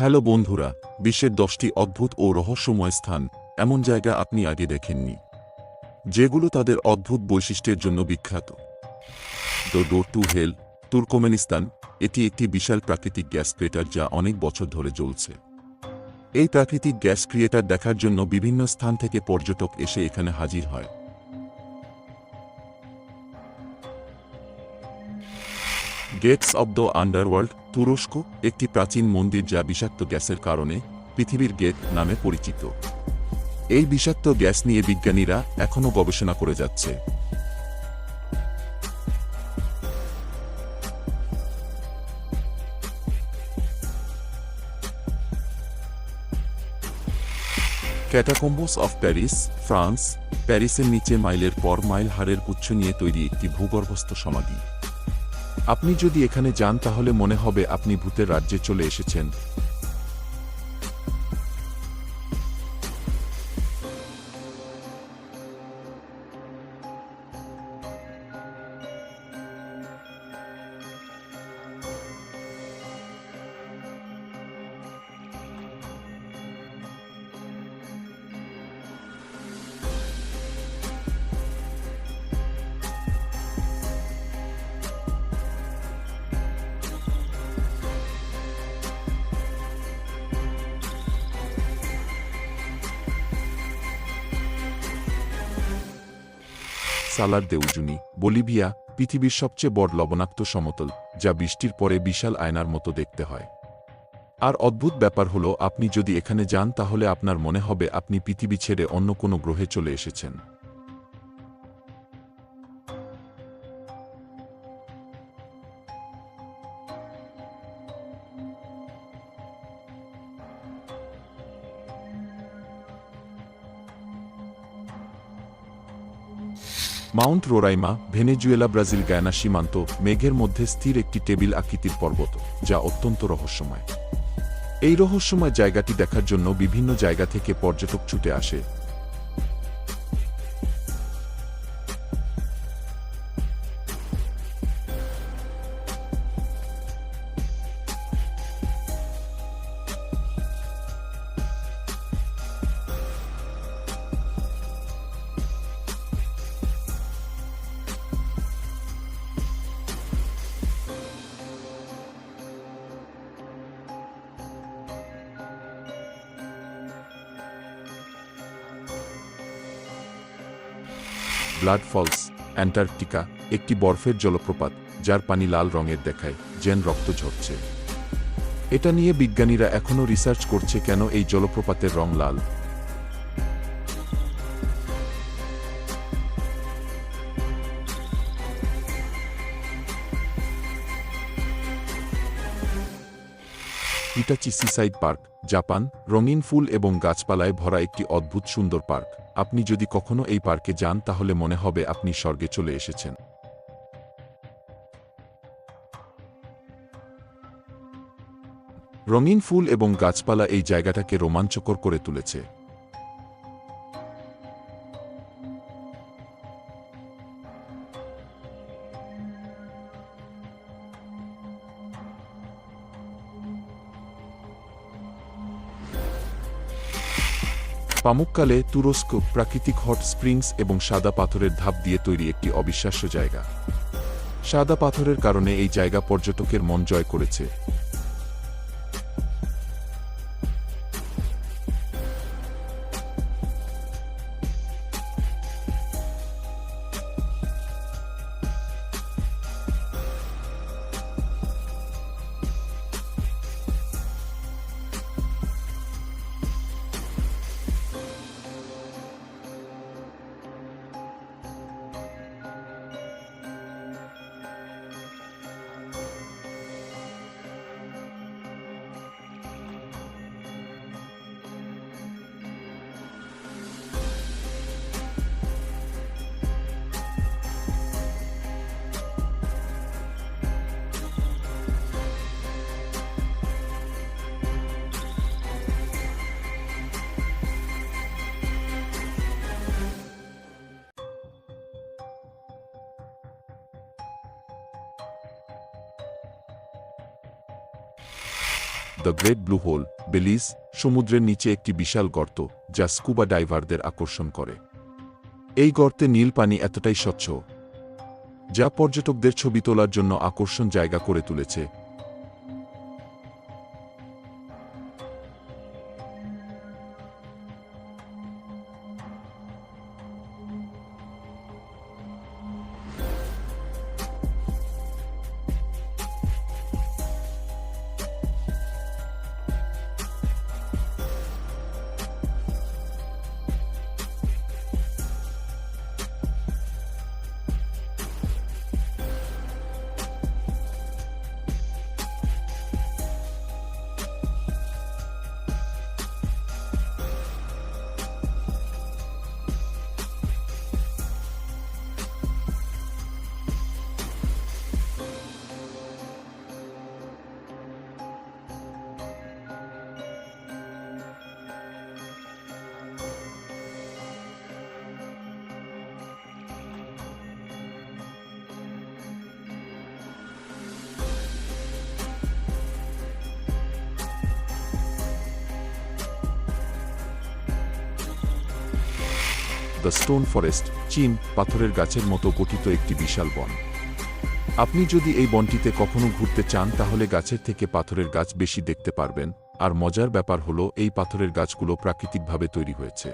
Hello বন্ধুরা, বিশ্বের দশটি অদ্ভুত ও রহস্যময় স্থান, এমন জায়গা আপনি আগে দেখেননি, যেগুলো তাদের অদ্ভুত বৈশিষ্ট্যের জন্য বিখ্যাত। The door to hell, Turkmenistan, এটি একটি বিশাল প্রাকৃতিক গ্যাস ক্রিয়েটার যা অনেক বছর ধরে চলছে এই প্রাকৃতিক গ্যাস ক্রিয়েটার দেখার জন্য বিভিন্ন স্থান থেকে পর্যটক এসে এখানে হাজির হয়। গেটস অব দ্য আন্ডারওয়ার্ল্ড তুরস্ক, একটি প্রাচীন মন্দির যা বিষাক্ত গ্যাসের কারণে পৃথিবীর গেট নামে পরিচিত। এই বিষাক্ত গ্যাস নিয়ে বিজ্ঞানীরা এখনও গবেষণা করে যাচ্ছে। ক্যাটাকম্বোস অফ প্যারিস ফ্রান্স প্যারিসের নিচে মাইলের পর মাইল হারের গুচ্ছ নিয়ে তৈরি একটি ভূগর্ভস্থ সমাধি। আপনি যদি এখানে যান তাহলে মনে হবে আপনি ভূতের রাজ্যে চলে এসেছেন। সালার দেউজুনি, বলিভিয়া, পৃথিবীর সবচেয়ে বড় লবণাক্ত সমতল, যা বৃষ্টির পরে বিশাল আয়নার মতো দেখতে হয়। আর অদ্ভুত ব্যাপার হলো, আপনি যদি এখানে যান তাহলে আপনার মনে হবে আপনি পৃথিবী ছেড়ে অন্য কোনো গ্রহে চলে এসেছেন। Mount Roraima, Venezuela, Brazil, Guyana সীমান্ত, মেঘের মধ্যে স্থির একটি টেবিল আকৃতির পর্বত, যা অত্যন্ত রহস্যময়। এই রহস্যময় জায়গাটি দেখার জন্য বিভিন্ন জায়গা থেকে পর্যটক ছুটে আসে। ব্লাড ফলস, অ্যান্টার্কটিকা, একটি বরফের জলপ্রপাত, যার পানি লাল রঙের দেখায়, যেন রক্ত ঝরছে। এটা নিয়ে বিজ্ঞানীরা এখনও রিসার্চ করছে কেন এই জলপ্রপাতের রং লাল। ইটাচি সিসাইড পার্ক, জাপান, রঙিন ফুল এবং গাছপালায় ভরা একটি অদ্ভুত সুন্দর পার্ক। আপনি যদি কখনো এই পার্কে যান, তাহলে মনে হবে আপনি স্বর্গে চলে এসেছেন। রঙিন ফুল এবং গাছপালা এই জায়গাটাকে রোমাঞ্চকর করে তুলেছে। পামুককালে তুরস্ক প্রাকৃতিক হট স্প্রিংস এবং সাদা পাথরের ধাপ দিয়ে তৈরি একটি অবিশ্বাস্য জায়গা। সাদা পাথরের কারণে এই জায়গা পর্যটকের মন জয় করেছে। The great blue hole, Belize, সমুদ্রের নিচে একটি বিশাল গর্ত, যা স্কুবা ডাইভারদের আকর্ষণ করে। এই গর্তে নীল পানি এতটাই স্বচ্ছ, যা পর্যটকদের ছবি তোলার জন্য আকর্ষণ জায়গা করে তুলেছে। দ্য স্টোন ফরেস্ট, চীন, পাথরের গাছের মতো গঠিত একটি বিশাল বন। আপনি যদি এই বনটিতে কখনো ঘুরতে চান, তাহলে গাছের থেকে পাথরের গাছ বেশি দেখতে পারবেন। আর মজার ব্যাপার হলো, এই পাথরের গাছগুলো প্রাকৃতিকভাবে তৈরি হয়েছে।